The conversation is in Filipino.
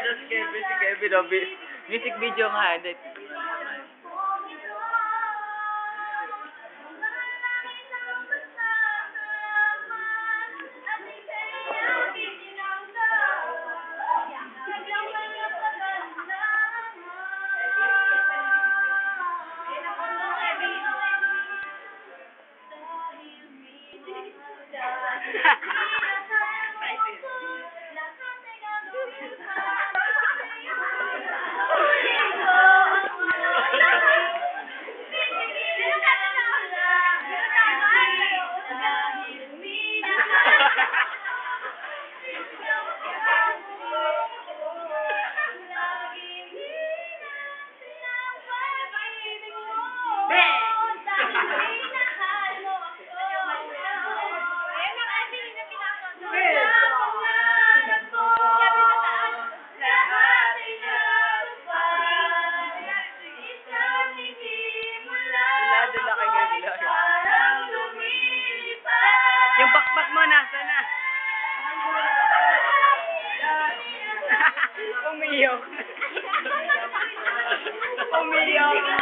ano si Kevin, si Kevin, oh, bi- music video nga, hindi. Lado milhão. um milhão.